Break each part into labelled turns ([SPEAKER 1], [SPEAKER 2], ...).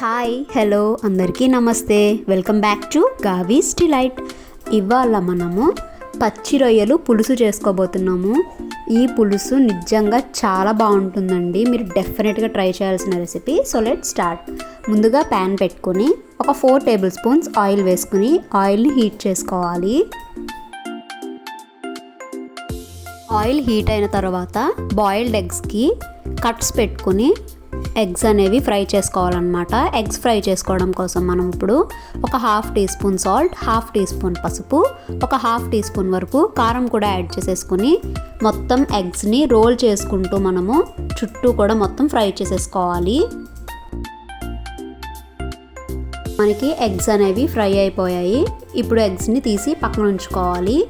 [SPEAKER 1] Hi hello అందరికీ నమస్తే. Welcome back to Gavi's Delight. ఇవాళ మనము పచ్చి రొయ్యలు పులుసు చేసుకోబోతున్నాము. ఈ పులుసు నిజంగా చాలా బాగుంటుందండి. మీరు డెఫినెట్గా ట్రై చేయాల్సిన రెసిపీ. So let start. ముందుగా ప్యాన్ పెట్టుకొని ఒక ఫోర్ టేబుల్ స్పూన్స్ ఆయిల్ వేసుకుని ఆయిల్ని హీట్ చేసుకోవాలి. ఆయిల్ హీట్ అయిన తర్వాత బాయిల్డ్ ఎగ్స్కి కట్స్ పెట్టుకుని ఎగ్స్ అనేవి ఫ్రై చేసుకోవాలన్నమాట. ఎగ్స్ ఫ్రై చేసుకోవడం కోసం మనం ఇప్పుడు ఒక half teaspoon salt half teaspoon పసుపు ఒక హాఫ్ టీ స్పూన్ వరకు కారం కూడా యాడ్ చేసేసుకుని మొత్తం ఎగ్స్ని రోల్ చేసుకుంటూ మనము చుట్టూ కూడా మొత్తం ఫ్రై చేసేసుకోవాలి. మనకి ఎగ్స్ అనేవి ఫ్రై అయిపోయాయి. ఇప్పుడు ఎగ్స్ని తీసి పక్కన ఉంచుకోవాలి.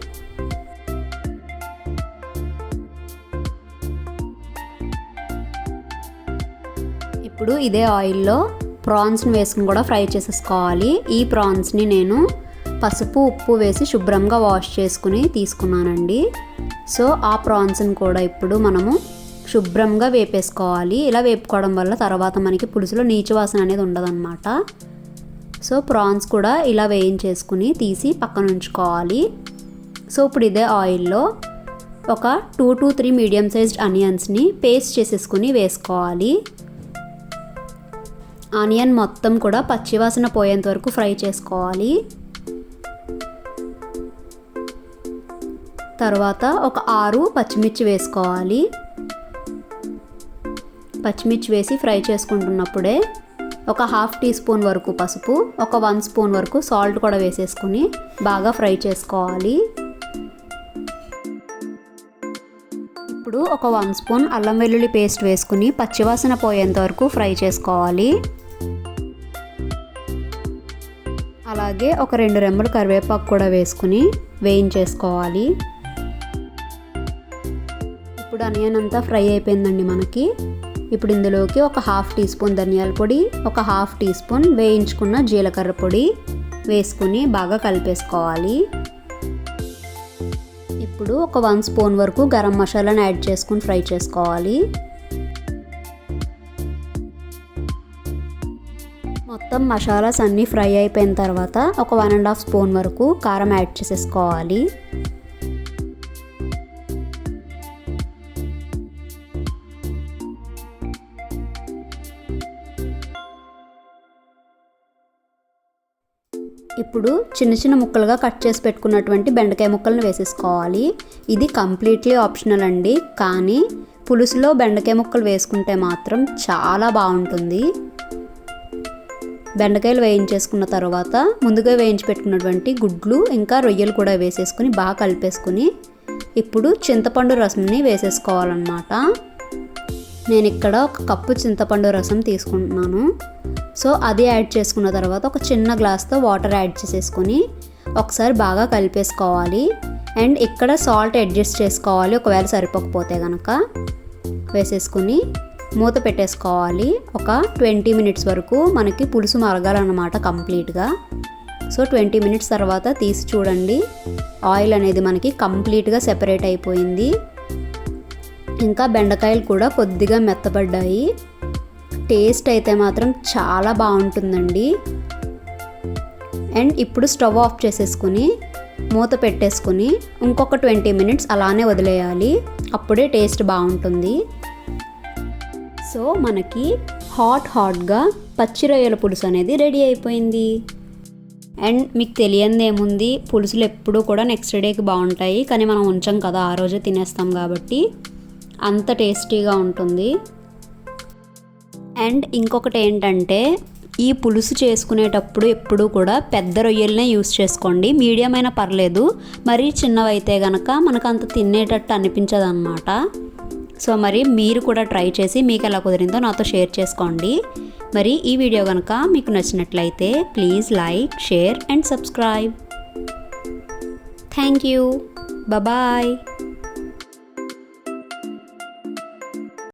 [SPEAKER 1] ఇప్పుడు ఇదే ఆయిల్లో ప్రాన్స్ని వేసుకుని కూడా ఫ్రై చేసేసుకోవాలి. ఈ ప్రాన్స్ని నేను పసుపు ఉప్పు వేసి శుభ్రంగా వాష్ చేసుకుని తీసుకున్నానండి. సో ఆ ప్రాన్స్ని కూడా ఇప్పుడు మనము శుభ్రంగా వేపేసుకోవాలి. ఇలా వేపుకోవడం వల్ల తర్వాత మనకి పులుసులో నీచు వాసన అనేది ఉండదన్నమాట. సో ప్రాన్స్ కూడా ఇలా వేయించేసుకుని తీసి పక్కన ఉంచుకోవాలి. సో ఇప్పుడు ఇదే ఆయిల్లో ఒక two to three medium sized అనియన్స్ని paste చేసేసుకుని వేసుకోవాలి. ఆనియన్ మొత్తం కూడా పచ్చివాసన పోయేంత వరకు ఫ్రై చేసుకోవాలి. తర్వాత ఒక ఆరు పచ్చిమిర్చి వేసుకోవాలి. పచ్చిమిర్చి వేసి ఫ్రై చేసుకుంటున్నప్పుడే ఒక హాఫ్ టీ స్పూన్ వరకు పసుపు ఒక వన్ స్పూన్ వరకు సాల్ట్ కూడా వేసేసుకుని బాగా ఫ్రై చేసుకోవాలి. ఇప్పుడు ఒక వన్ స్పూన్ అల్లం వెల్లుల్లి పేస్ట్ వేసుకుని పచ్చివాసన పోయేంత వరకు ఫ్రై చేసుకోవాలి. అలాగే ఒక రెండు రెమ్మలు కరివేపాకు కూడా వేసుకుని వేయించేసుకోవాలి. ఇప్పుడు అనియన్ అంతా ఫ్రై అయిపోయిందండి మనకి. ఇప్పుడు ఇందులోకి ఒక హాఫ్ టీ స్పూన్ ధనియాల పొడి ఒక హాఫ్ టీ స్పూన్ వేయించుకున్న జీలకర్ర పొడి వేసుకుని బాగా కలిపేసుకోవాలి. ఇప్పుడు ఒక వన్ స్పూన్ వరకు గరం మసాలాను యాడ్ చేసుకుని ఫ్రై చేసుకోవాలి. మొత్తం మసాలాస్ అన్నీ ఫ్రై అయిపోయిన తర్వాత ఒక వన్ అండ్ హాఫ్ స్పూన్ వరకు కారం యాడ్ చేసేసుకోవాలి. ఇప్పుడు చిన్న చిన్న ముక్కలుగా కట్ చేసి పెట్టుకున్నటువంటి బెండకాయ ముక్కలను వేసేసుకోవాలి. ఇది కంప్లీట్లీ ఆప్షనల్ అండి. కానీ పులుసులో బెండకాయ ముక్కలు వేసుకుంటే మాత్రం చాలా బాగుంటుంది. బెండకాయలు వేయించేసుకున్న తర్వాత ముందుగా వేయించి పెట్టుకున్నటువంటి గుడ్లు ఇంకా రొయ్యలు కూడా వేసేసుకుని బాగా కలిపేసుకుని ఇప్పుడు చింతపండు రసంని వేసేసుకోవాలన్నమాట. నేను ఇక్కడ ఒక కప్పు చింతపండు రసం తీసుకుంటున్నాను. సో అది యాడ్ చేసుకున్న తర్వాత ఒక చిన్న గ్లాస్తో వాటర్ యాడ్ చేసేసుకొని ఒకసారి బాగా కలిపేసుకోవాలి. అండ్ ఇక్కడ సాల్ట్ అడ్జస్ట్ చేసుకోవాలి ఒకవేళ సరిపోకపోతే కనుక వేసేసుకుని మూత పెట్టేసుకోవాలి. ఒక ట్వంటీ మినిట్స్ వరకు మనకి పులుసు మరగాలన్నమాట కంప్లీట్గా. సో ట్వంటీ మినిట్స్ తర్వాత తీసి చూడండి. ఆయిల్ అనేది మనకి కంప్లీట్గా సెపరేట్ అయిపోయింది. ఇంకా బెండకాయలు కూడా కొద్దిగా మెత్తబడ్డాయి. టేస్ట్ అయితే మాత్రం చాలా బాగుంటుందండి. అండ్ ఇప్పుడు స్టవ్ ఆఫ్ చేసేసుకుని మూత పెట్టేసుకుని ఇంకొక ట్వంటీ మినిట్స్ అలానే వదిలేయాలి. అప్పుడే టేస్ట్ బాగుంటుంది. సో మనకి హాట్ హాట్గా పచ్చి రొయ్యల పులుసు అనేది రెడీ అయిపోయింది. అండ్ మీకు తెలియంది ఏముంది? పులుసులు ఎప్పుడూ కూడా నెక్స్ట్ డేకి బాగుంటాయి. కానీ మనం ఉంచాం కదా ఆ రోజే తినేస్తాం కాబట్టి. అంత టేస్టీగా ఉంటుంది. అండ్ ఇంకొకటి ఏంటంటే ఈ పులుసు చేసుకునేటప్పుడు ఎప్పుడు కూడా పెద్ద రొయ్యలనే యూస్ చేసుకోండి. మీడియం అయినా పర్లేదు. మరీ చిన్నవైతే కనుక మనకు అంత తినేటట్టు అనిపించదు అనమాట సో మరి మీరు కూడా ట్రై చేసి మీకు ఎలా కుదిరిందో నాతో షేర్ చేసుకోండి. మరి ఈ వీడియో కనుక మీకు నచ్చినట్లయితే please like share and subscribe. Thank you. Bye